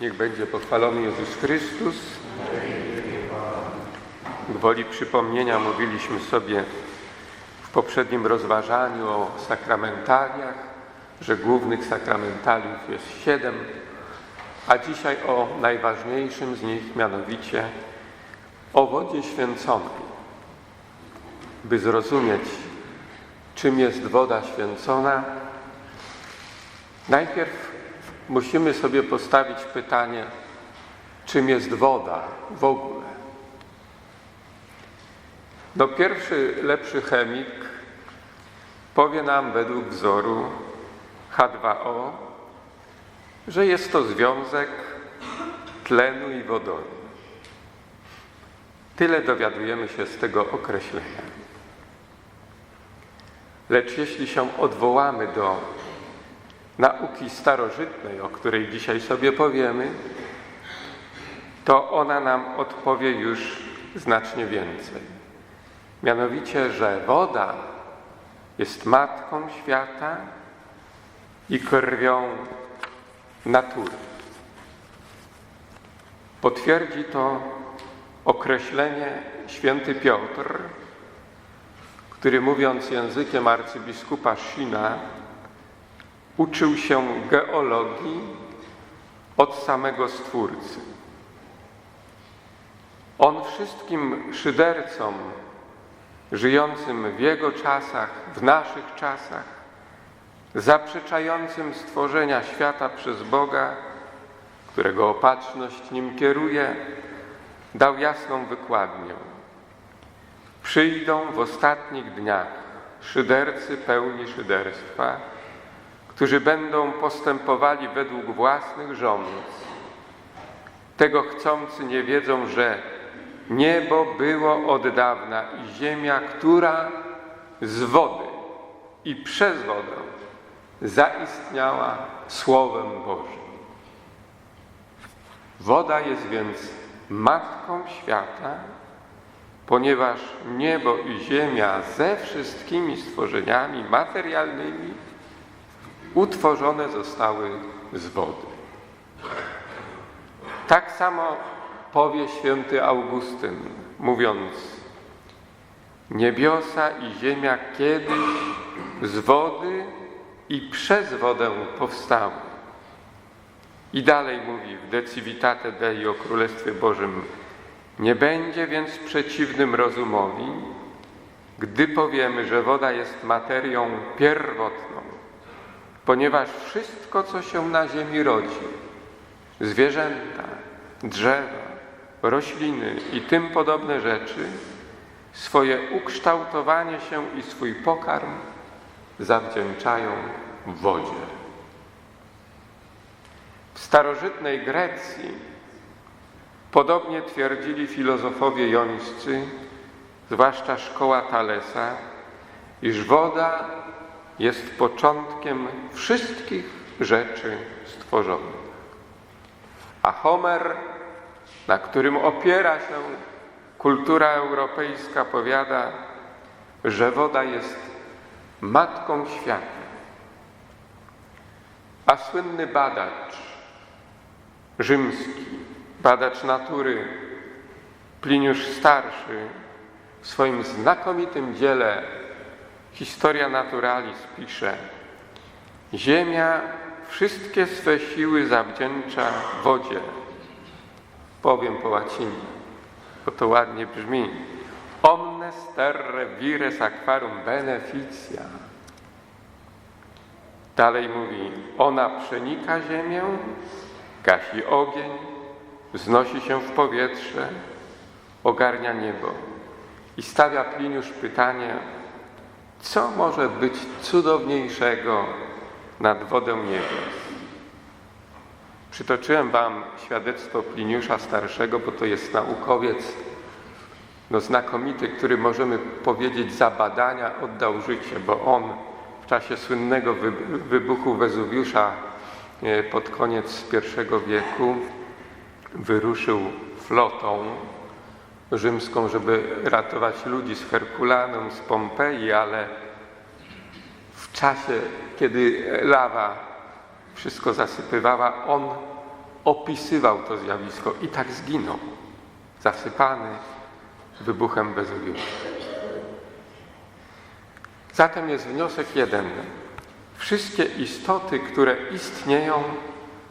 Niech będzie pochwalony Jezus Chrystus. Gwoli przypomnienia mówiliśmy sobie w poprzednim rozważaniu o sakramentaliach, że głównych sakramentaliów jest siedem, a dzisiaj o najważniejszym z nich, mianowicie o wodzie święconej. By zrozumieć, czym jest woda święcona, najpierw musimy sobie postawić pytanie, czym jest woda w ogóle. No pierwszy lepszy chemik powie nam według wzoru H2O, że jest to związek tlenu i wodoru. Tyle dowiadujemy się z tego określenia. Lecz jeśli się odwołamy do nauki starożytnej, o której dzisiaj sobie powiemy, to ona nam odpowie już znacznie więcej. Mianowicie, że woda jest matką świata i krwią natury. Potwierdzi to określenie święty Piotr, który mówiąc językiem arcybiskupa Shina, uczył się geologii od samego Stwórcy. On wszystkim szydercom żyjącym w Jego czasach, w naszych czasach, zaprzeczającym stworzenia świata przez Boga, którego opatrzność nim kieruje, dał jasną wykładnię. Przyjdą w ostatnich dniach szydercy pełni szyderstwa, którzy będą postępowali według własnych rządz. Tego chcący nie wiedzą, że niebo było od dawna i ziemia, która z wody i przez wodę zaistniała Słowem Bożym. Woda jest więc matką świata, ponieważ niebo i ziemia ze wszystkimi stworzeniami materialnymi utworzone zostały z wody. Tak samo powie święty Augustyn, mówiąc Niebiosa i ziemia kiedyś z wody i przez wodę powstały. I dalej mówi w De Civitate Dei o Królestwie Bożym Nie będzie więc przeciwnym rozumowi, gdy powiemy, że woda jest materią pierwotną, ponieważ wszystko, co się na ziemi rodzi, zwierzęta, drzewa, rośliny i tym podobne rzeczy, swoje ukształtowanie się i swój pokarm zawdzięczają wodzie. W starożytnej Grecji podobnie twierdzili filozofowie jońscy, zwłaszcza szkoła Talesa, iż woda jest początkiem wszystkich rzeczy stworzonych. A Homer, na którym opiera się kultura europejska, powiada, że woda jest matką świata. A słynny badacz rzymski, badacz natury Pliniusz Starszy w swoim znakomitym dziele Historia Naturalis pisze Ziemia wszystkie swe siły zawdzięcza wodzie. Powiem po łacinie, bo to ładnie brzmi. Omnes terre vires aquarum beneficia. Dalej mówi, ona przenika ziemię, gasi ogień, wznosi się w powietrze, ogarnia niebo. I stawia Pliniusz pytanie, co może być cudowniejszego nad wodę niebios? Przytoczyłem Wam świadectwo Pliniusza Starszego, bo to jest naukowiec no, znakomity, który możemy powiedzieć za badania oddał życie, bo on w czasie słynnego wybuchu Wezuwiusza e, pod koniec I wieku wyruszył flotą rzymską, żeby ratować ludzi z Herkulanum, z Pompeji, ale w czasie, kiedy lawa wszystko zasypywała, on opisywał to zjawisko i tak zginął, zasypany wybuchem Wezuwiusza. Zatem jest wniosek jeden. Wszystkie istoty, które istnieją,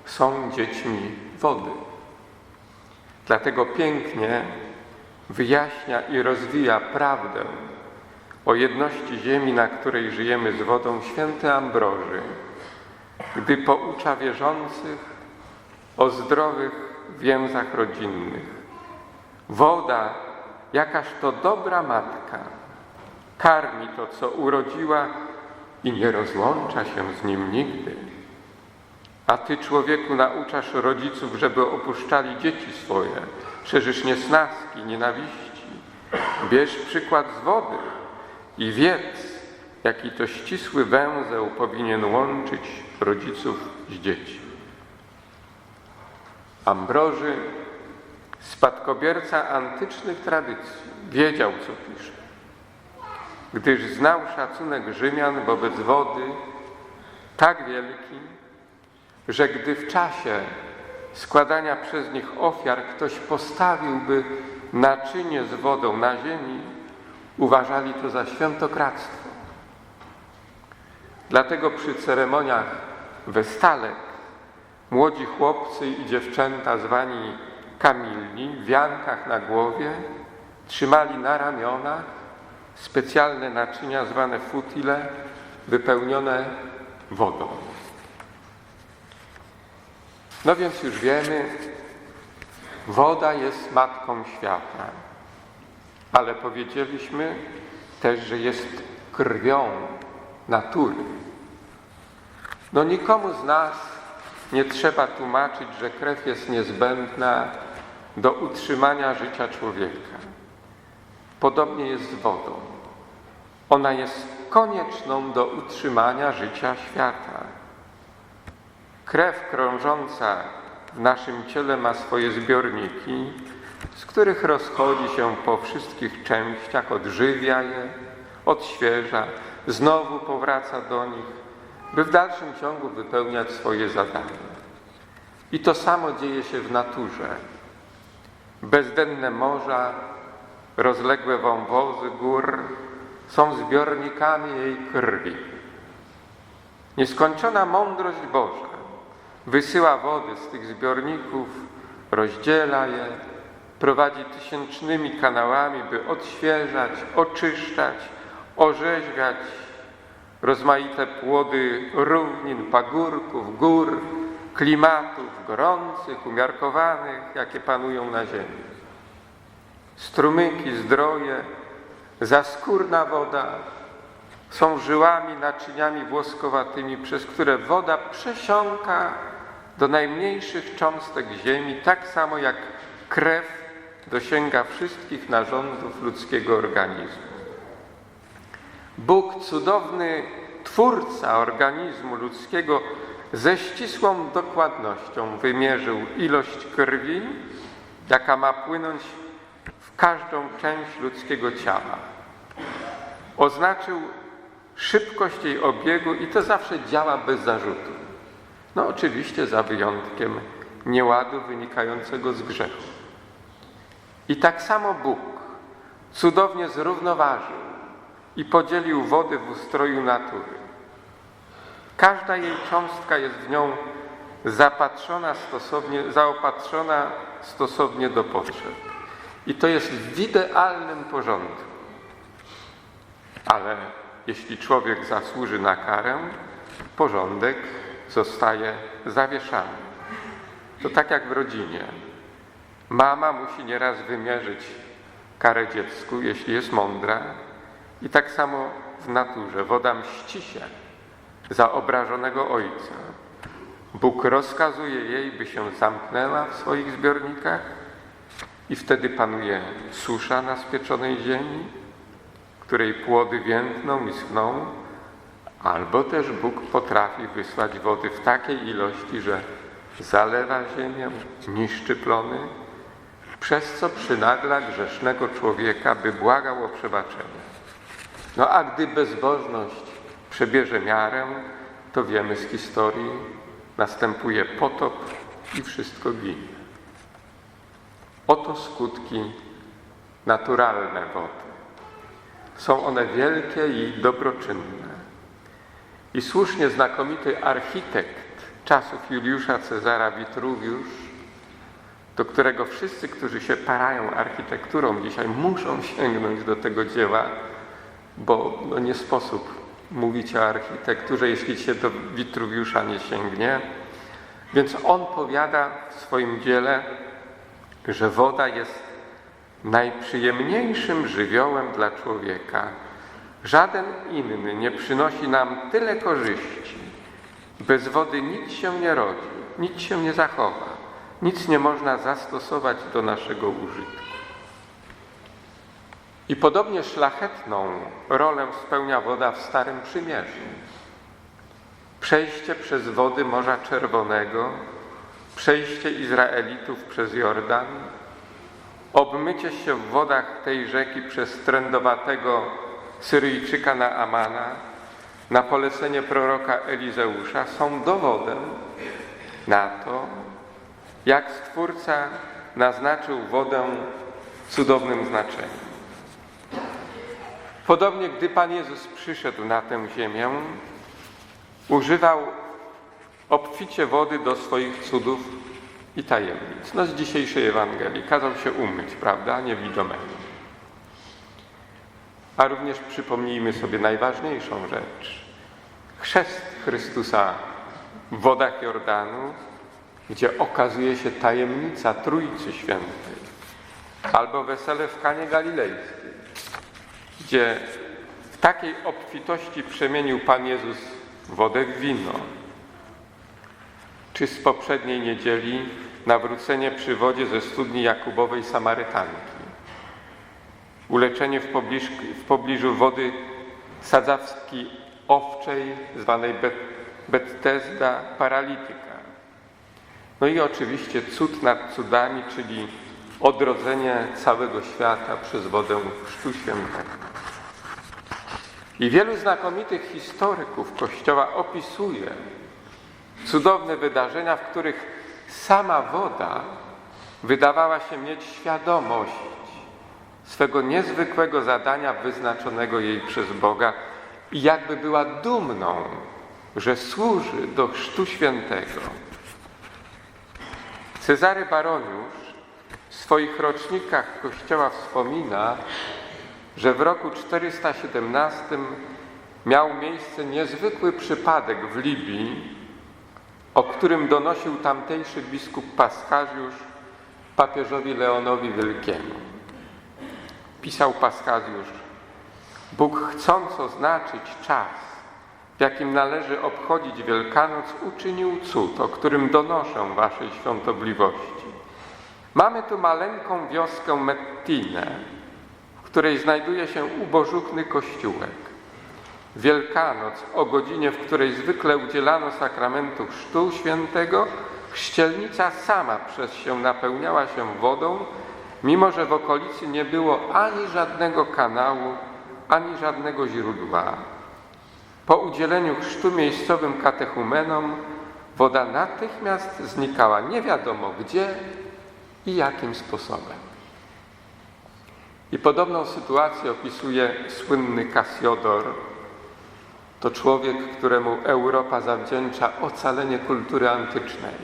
są dziećmi wody. Dlatego pięknie wyjaśnia i rozwija prawdę o jedności ziemi, na której żyjemy z wodą, święty Ambroży, gdy poucza wierzących o zdrowych więzach rodzinnych. Woda, jakaż to dobra matka, karmi to, co urodziła i nie rozłącza się z nim nigdy. A ty, człowieku, nauczasz rodziców, żeby opuszczali dzieci swoje, szerzysz niesnaski, nienawiści. Bierz przykład z wody i wiedz, jaki to ścisły węzeł powinien łączyć rodziców z dzieci. Ambroży, spadkobierca antycznych tradycji, wiedział, co pisze, gdyż znał szacunek Rzymian wobec wody tak wielki, że gdy w czasie składania przez nich ofiar ktoś postawiłby naczynie z wodą na ziemi, uważali to za świętokradztwo. Dlatego przy ceremoniach westalek młodzi chłopcy i dziewczęta zwani kamilni w wiankach na głowie trzymali na ramionach specjalne naczynia zwane futile wypełnione wodą. No więc już wiemy, woda jest matką świata, ale powiedzieliśmy też, że jest krwią natury. No nikomu z nas nie trzeba tłumaczyć, że krew jest niezbędna do utrzymania życia człowieka. Podobnie jest z wodą. Ona jest konieczną do utrzymania życia świata. Krew krążąca w naszym ciele ma swoje zbiorniki, z których rozchodzi się po wszystkich częściach, odżywia je, odświeża, znowu powraca do nich, by w dalszym ciągu wypełniać swoje zadania. I to samo dzieje się w naturze. Bezdenne morza, rozległe wąwozy gór są zbiornikami jej krwi. Nieskończona mądrość Boża wysyła wody z tych zbiorników, rozdziela je, prowadzi tysięcznymi kanałami, by odświeżać, oczyszczać, orzeźwiać rozmaite płody równin, pagórków, gór, klimatów gorących, umiarkowanych, jakie panują na ziemi. Strumyki, zdroje, zaskórna woda są żyłami, naczyniami włoskowatymi, przez które woda przesiąka do najmniejszych cząstek ziemi, tak samo jak krew dosięga wszystkich narządów ludzkiego organizmu. Bóg, cudowny twórca organizmu ludzkiego, ze ścisłą dokładnością wymierzył ilość krwi, jaka ma płynąć w każdą część ludzkiego ciała. Oznaczył szybkość jej obiegu i to zawsze działa bez zarzutu. No oczywiście za wyjątkiem nieładu wynikającego z grzechu. I tak samo Bóg cudownie zrównoważył i podzielił wody w ustroju natury. Każda jej cząstka jest w nią zapatrzona stosownie, zaopatrzona stosownie do potrzeb. I to jest w idealnym porządku. Ale jeśli człowiek zasłuży na karę, porządek zostaje zawieszany. To tak jak w rodzinie. Mama musi nieraz wymierzyć karę dziecku, jeśli jest mądra, i tak samo w naturze. Woda mści się za obrażonego ojca. Bóg rozkazuje jej, by się zamknęła w swoich zbiornikach i wtedy panuje susza na spieczonej ziemi, której płody więdną i schną, albo też Bóg potrafi wysłać wody w takiej ilości, że zalewa ziemię, niszczy plony, przez co przynagla grzesznego człowieka, by błagał o przebaczenie. No a gdy bezbożność przebierze miarę, to wiemy z historii, następuje potop i wszystko ginie. Oto skutki naturalne wody. Są one wielkie i dobroczynne. I słusznie znakomity architekt czasów Juliusza Cezara Witruwiusz, do którego wszyscy, którzy się parają architekturą dzisiaj, muszą sięgnąć do tego dzieła, bo no nie sposób mówić o architekturze, jeśli się do Witruwiusza nie sięgnie. Więc on powiada w swoim dziele, że woda jest najprzyjemniejszym żywiołem dla człowieka. Żaden inny nie przynosi nam tyle korzyści. Bez wody nic się nie rodzi, nic się nie zachowa, nic nie można zastosować do naszego użytku. I podobnie szlachetną rolę spełnia woda w Starym Przymierzu. Przejście przez wody Morza Czerwonego, przejście Izraelitów przez Jordan, obmycie się w wodach tej rzeki przez trędowatego Syryjczyka na Amana, na polecenie proroka Elizeusza są dowodem na to, jak Stwórca naznaczył wodę cudownym znaczeniem. Podobnie, gdy Pan Jezus przyszedł na tę ziemię, używał obficie wody do swoich cudów i tajemnic. No z dzisiejszej Ewangelii kazał się umyć, prawda, niewidomemu. A również przypomnijmy sobie najważniejszą rzecz. Chrzest Chrystusa w wodach Jordanu, gdzie okazuje się tajemnica Trójcy Świętej. Albo wesele w Kanie Galilejskiej, gdzie w takiej obfitości przemienił Pan Jezus wodę w wino. Czy z poprzedniej niedzieli nawrócenie przy wodzie ze studni Jakubowej Samarytanki uleczenie w, pobliż, w pobliżu wody sadzawski owczej, zwanej Bet, Bettesda, paralityka. No i oczywiście cud nad cudami, czyli odrodzenie całego świata przez wodę Chrztu Świętego. I wielu znakomitych historyków Kościoła opisuje cudowne wydarzenia, w których sama woda wydawała się mieć świadomość swego niezwykłego zadania wyznaczonego jej przez Boga i jakby była dumną, że służy do Chrztu Świętego. Cezary Baroniusz w swoich rocznikach Kościoła wspomina, że w roku 417 miał miejsce niezwykły przypadek w Libii, o którym donosił tamtejszy biskup Paskariusz papieżowi Leonowi Wielkiemu pisał Paskaliusz, Bóg chcąc oznaczyć czas, w jakim należy obchodzić Wielkanoc, uczynił cud, o którym donoszę waszej świątobliwości. Mamy tu maleńką wioskę Mettinę, w której znajduje się ubożuchny kościółek. Wielkanoc o godzinie, w której zwykle udzielano sakramentu Chrztu Świętego, chrzcielnica sama przez się napełniała się wodą mimo że w okolicy nie było ani żadnego kanału, ani żadnego źródła. Po udzieleniu chrztu miejscowym katechumenom woda natychmiast znikała nie wiadomo gdzie i jakim sposobem. I podobną sytuację opisuje słynny Kasiodor. To człowiek, któremu Europa zawdzięcza ocalenie kultury antycznej,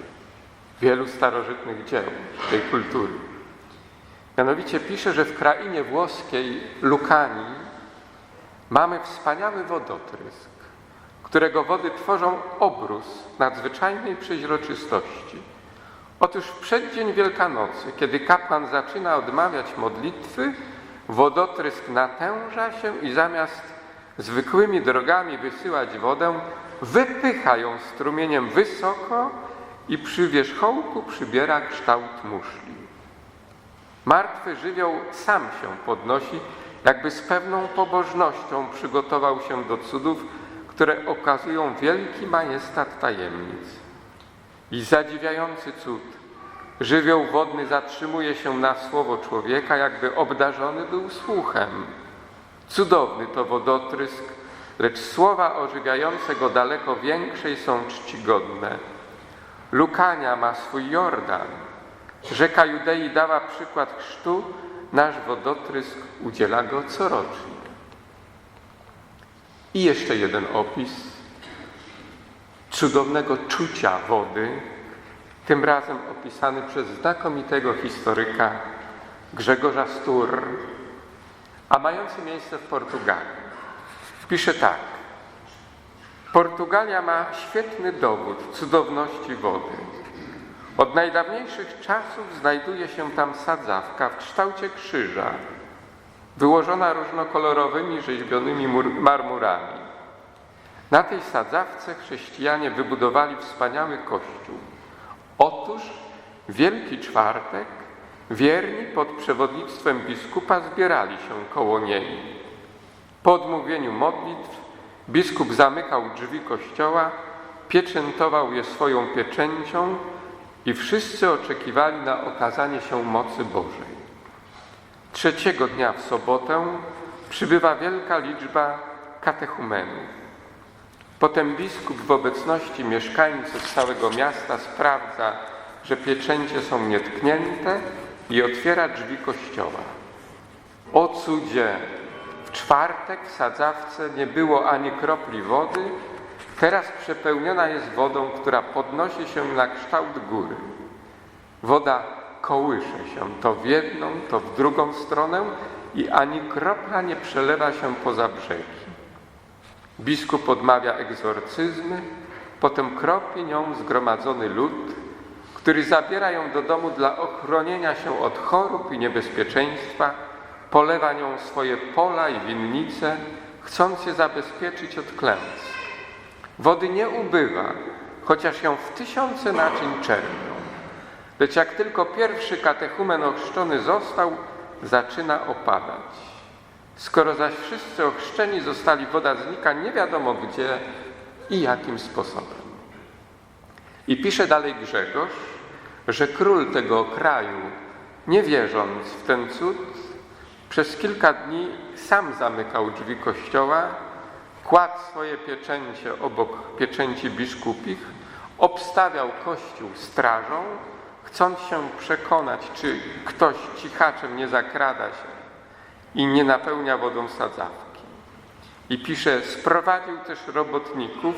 wielu starożytnych dzieł tej kultury. Mianowicie pisze, że w krainie włoskiej Lukanii mamy wspaniały wodotrysk, którego wody tworzą obrus nadzwyczajnej przeźroczystości. Otóż w przeddzień Wielkanocy, kiedy kapłan zaczyna odmawiać modlitwy, wodotrysk natęża się i zamiast zwykłymi drogami wysyłać wodę, wypycha ją strumieniem wysoko i przy wierzchołku przybiera kształt muszli. Martwy żywioł sam się podnosi, jakby z pewną pobożnością przygotował się do cudów, które okazują wielki majestat tajemnic. I zadziwiający cud. Żywioł wodny zatrzymuje się na słowo człowieka, jakby obdarzony był słuchem. Cudowny to wodotrysk, lecz słowa ożywiające go daleko większej są czcigodne. Lukania ma swój Jordan. Rzeka Judei dała przykład chrztu, nasz wodotrysk udziela go corocznie. I jeszcze jeden opis cudownego czucia wody, tym razem opisany przez znakomitego historyka Grzegorza Stur, a mający miejsce w Portugalii. Pisze tak. Portugalia ma świetny dowód cudowności wody. Od najdawniejszych czasów znajduje się tam sadzawka w kształcie krzyża, wyłożona różnokolorowymi rzeźbionymi marmurami. Na tej sadzawce chrześcijanie wybudowali wspaniały kościół. Otóż Wielki Czwartek wierni pod przewodnictwem biskupa zbierali się koło niej. Po odmówieniu modlitw biskup zamykał drzwi kościoła, pieczętował je swoją pieczęcią i wszyscy oczekiwali na okazanie się mocy Bożej. Trzeciego dnia w sobotę przybywa wielka liczba katechumenów. Potem biskup w obecności mieszkańców całego miasta sprawdza, że pieczęcie są nietknięte i otwiera drzwi kościoła. O cudzie! W czwartek w sadzawce nie było ani kropli wody, teraz przepełniona jest wodą, która podnosi się na kształt góry. Woda kołysze się to w jedną, to w drugą stronę i ani kropla nie przelewa się poza brzegi. Biskup odmawia egzorcyzmy, potem kropi nią zgromadzony lud, który zabiera ją do domu dla ochronienia się od chorób i niebezpieczeństwa, polewa nią swoje pola i winnice, chcąc je zabezpieczyć od klęsk. Wody nie ubywa, chociaż ją w tysiące naczyń czerpią. Lecz jak tylko pierwszy katechumen ochrzczony został, zaczyna opadać. Skoro zaś wszyscy ochrzczeni zostali, woda znika nie wiadomo gdzie i jakim sposobem. I pisze dalej Grzegorz, że król tego kraju, nie wierząc w ten cud, przez kilka dni sam zamykał drzwi kościoła, kładł swoje pieczęcie obok pieczęci biskupich, obstawiał kościół strażą, chcąc się przekonać, czy ktoś cichaczem nie zakrada się i nie napełnia wodą sadzawki. I pisze, sprowadził też robotników,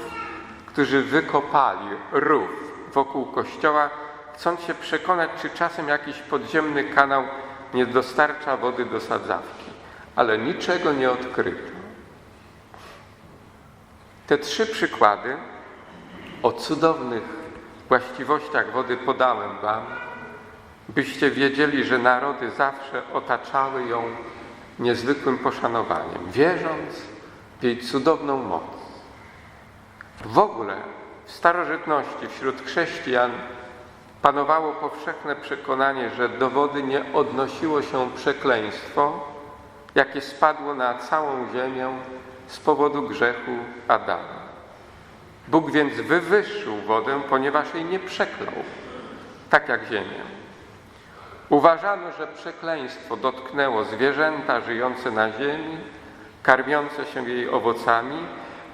którzy wykopali rów wokół kościoła, chcąc się przekonać, czy czasem jakiś podziemny kanał nie dostarcza wody do sadzawki, ale niczego nie odkryto. Te trzy przykłady o cudownych właściwościach wody podałem Wam, byście wiedzieli, że narody zawsze otaczały ją niezwykłym poszanowaniem, wierząc w jej cudowną moc. W ogóle w starożytności wśród chrześcijan panowało powszechne przekonanie, że do wody nie odnosiło się przekleństwo, jakie spadło na całą ziemię z powodu grzechu Adama. Bóg więc wywyższył wodę, ponieważ jej nie przeklął, tak jak ziemię. Uważano, że przekleństwo dotknęło zwierzęta żyjące na ziemi, karmiące się jej owocami,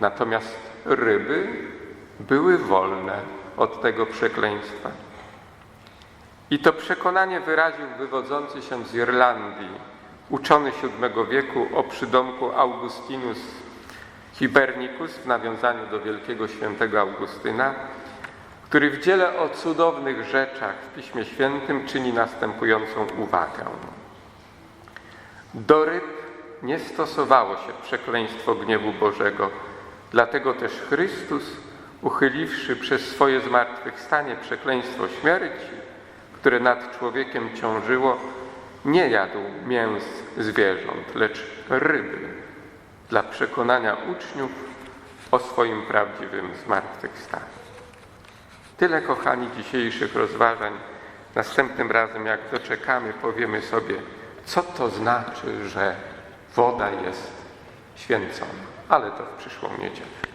natomiast ryby były wolne od tego przekleństwa. I to przekonanie wyraził wywodzący się z Irlandii uczony VII wieku o przydomku Augustinus Hibernicus w nawiązaniu do wielkiego świętego Augustyna, który w dziele o cudownych rzeczach w Piśmie Świętym czyni następującą uwagę. Do ryb nie stosowało się przekleństwo gniewu Bożego, dlatego też Chrystus, uchyliwszy przez swoje zmartwychwstanie przekleństwo śmierci, które nad człowiekiem ciążyło, nie jadł mięs zwierząt, lecz ryby, dla przekonania uczniów o swoim prawdziwym zmartwychwstaniu. Tyle, kochani, dzisiejszych rozważań. Następnym razem, jak doczekamy, powiemy sobie, co to znaczy, że woda jest święcona. Ale to w przyszłą niedzielę.